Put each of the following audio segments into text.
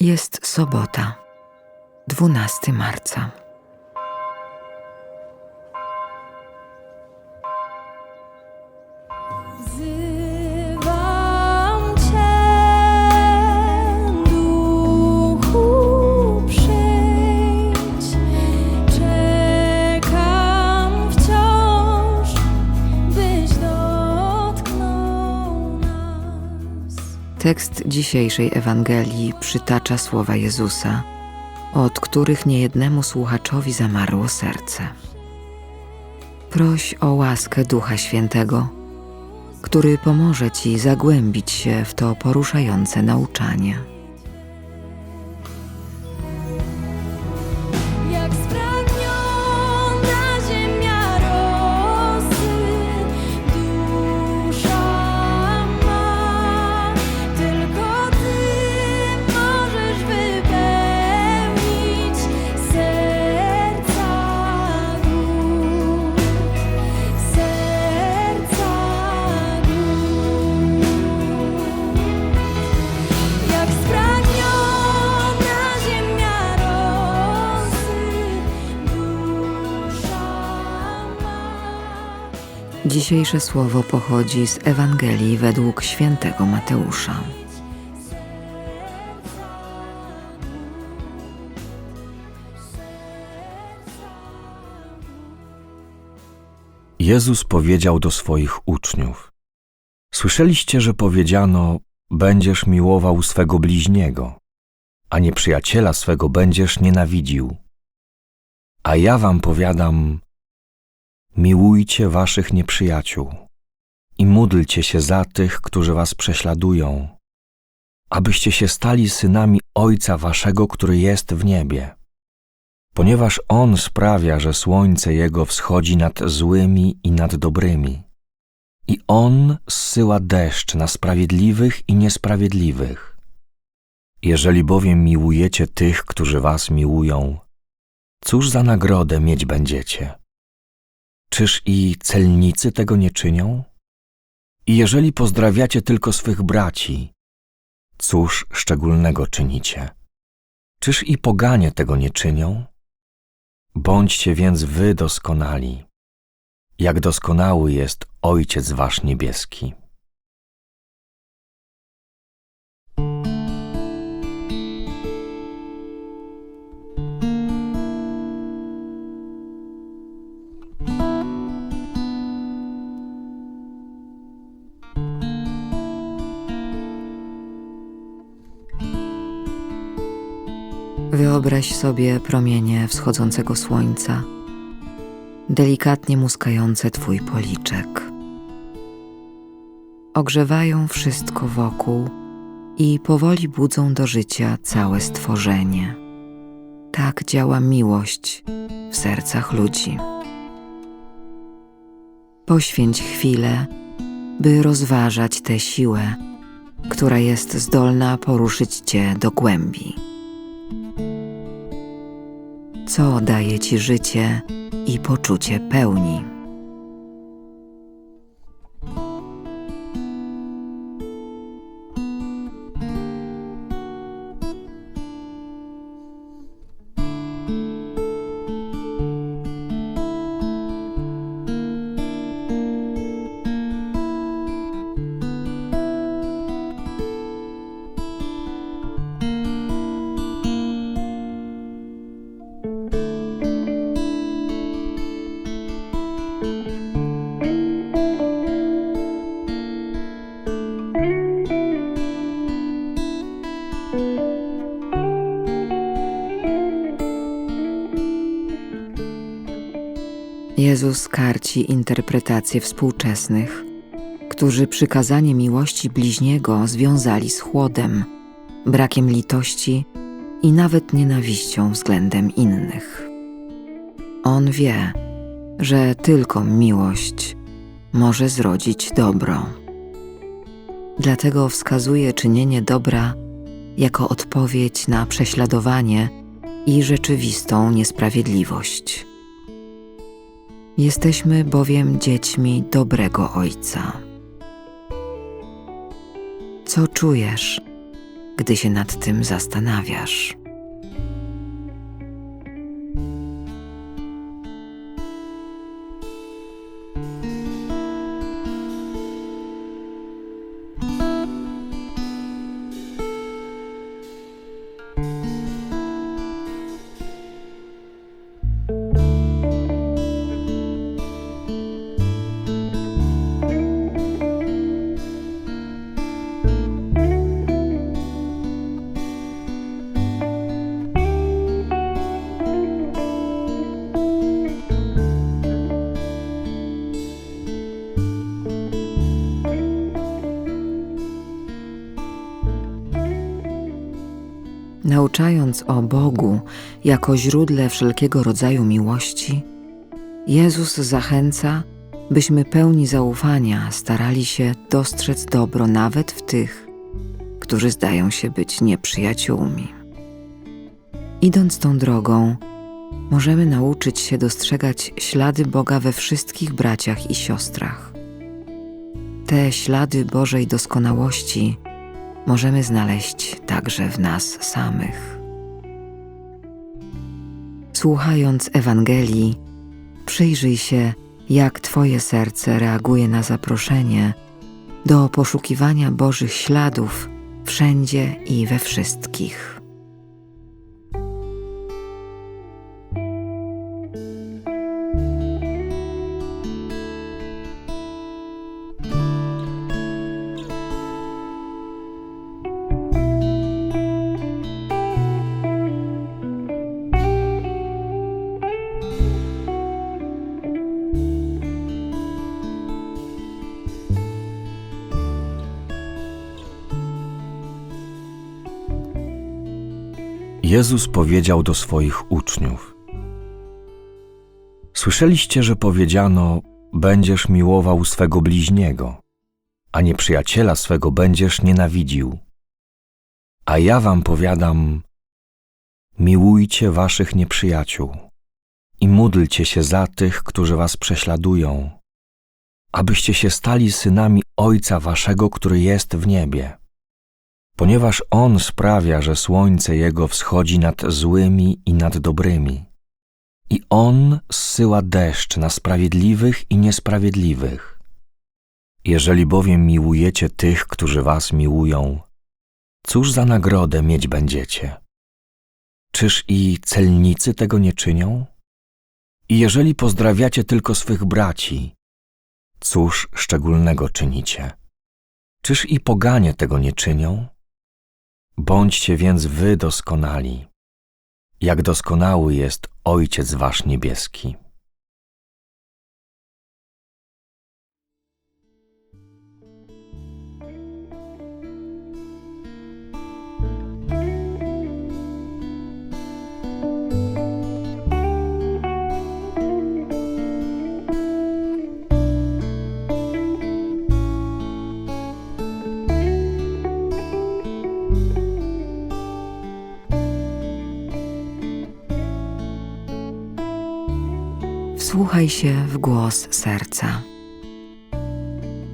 Jest sobota, 12 marca. Tekst dzisiejszej Ewangelii przytacza słowa Jezusa, od których niejednemu słuchaczowi zamarło serce. Proś o łaskę Ducha Świętego, który pomoże Ci zagłębić się w to poruszające nauczanie. Dzisiejsze słowo pochodzi z Ewangelii według świętego Mateusza. Jezus powiedział do swoich uczniów: Słyszeliście, że powiedziano: Będziesz miłował swego bliźniego, a nieprzyjaciela swego będziesz nienawidził. A ja wam powiadam: Miłujcie waszych nieprzyjaciół i módlcie się za tych, którzy was prześladują, abyście się stali synami Ojca waszego, który jest w niebie ponieważ On sprawia, że słońce Jego wschodzi nad złymi i nad dobrymi. I On zsyła deszcz na sprawiedliwych i niesprawiedliwych. Jeżeli bowiem miłujecie tych, którzy was miłują, cóż za nagrodę mieć będziecie? Czyż i celnicy tego nie czynią? I jeżeli pozdrawiacie tylko swych braci, cóż szczególnego czynicie? Czyż i poganie tego nie czynią? Bądźcie więc wy doskonali, jak doskonały jest Ojciec Wasz Niebieski. Wyobraź sobie promienie wschodzącego słońca, delikatnie muskające Twój policzek. Ogrzewają wszystko wokół i powoli budzą do życia całe stworzenie. Tak działa miłość w sercach ludzi. Poświęć chwilę, by rozważać tę siłę, która jest zdolna poruszyć Cię do głębi co daje ci życie i poczucie pełni. Jezus karci interpretacje współczesnych, którzy przykazanie miłości bliźniego związali z chłodem, brakiem litości i nawet nienawiścią względem innych. On wie, że tylko miłość może zrodzić dobro. Dlatego wskazuje czynienie dobra jako odpowiedź na prześladowanie i rzeczywistą niesprawiedliwość. Jesteśmy bowiem dziećmi dobrego Ojca. Co czujesz, gdy się nad tym zastanawiasz. Nauczając o Bogu jako źródle wszelkiego rodzaju miłości, Jezus zachęca, byśmy pełni zaufania starali się dostrzec dobro nawet w tych, którzy zdają się być nieprzyjaciółmi. Idąc tą drogą, możemy nauczyć się dostrzegać ślady Boga we wszystkich braciach i siostrach. Te ślady Bożej doskonałości możemy znaleźć także w nas samych. Słuchając Ewangelii, przyjrzyj się, jak Twoje serce reaguje na zaproszenie do poszukiwania Bożych śladów wszędzie i we wszystkich. Jezus powiedział do swoich uczniów: Słyszeliście, że powiedziano: Będziesz miłował swego bliźniego, a nieprzyjaciela swego będziesz nienawidził. A ja wam powiadam: Miłujcie waszych nieprzyjaciół i módlcie się za tych, którzy was prześladują, abyście się stali synami Ojca waszego, który jest w niebie ponieważ On sprawia, że słońce Jego wschodzi nad złymi i nad dobrymi. I On zsyła deszcz na sprawiedliwych i niesprawiedliwych. Jeżeli bowiem miłujecie tych, którzy was miłują, cóż za nagrodę mieć będziecie? Czyż i celnicy tego nie czynią? I jeżeli pozdrawiacie tylko swych braci, cóż szczególnego czynicie? Czyż i poganie tego nie czynią? Bądźcie więc wy doskonali, jak doskonały jest Ojciec Wasz Niebieski. Wsłuchaj się w głos serca.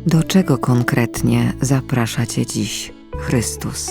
Do czego konkretnie zaprasza Cię dziś Chrystus?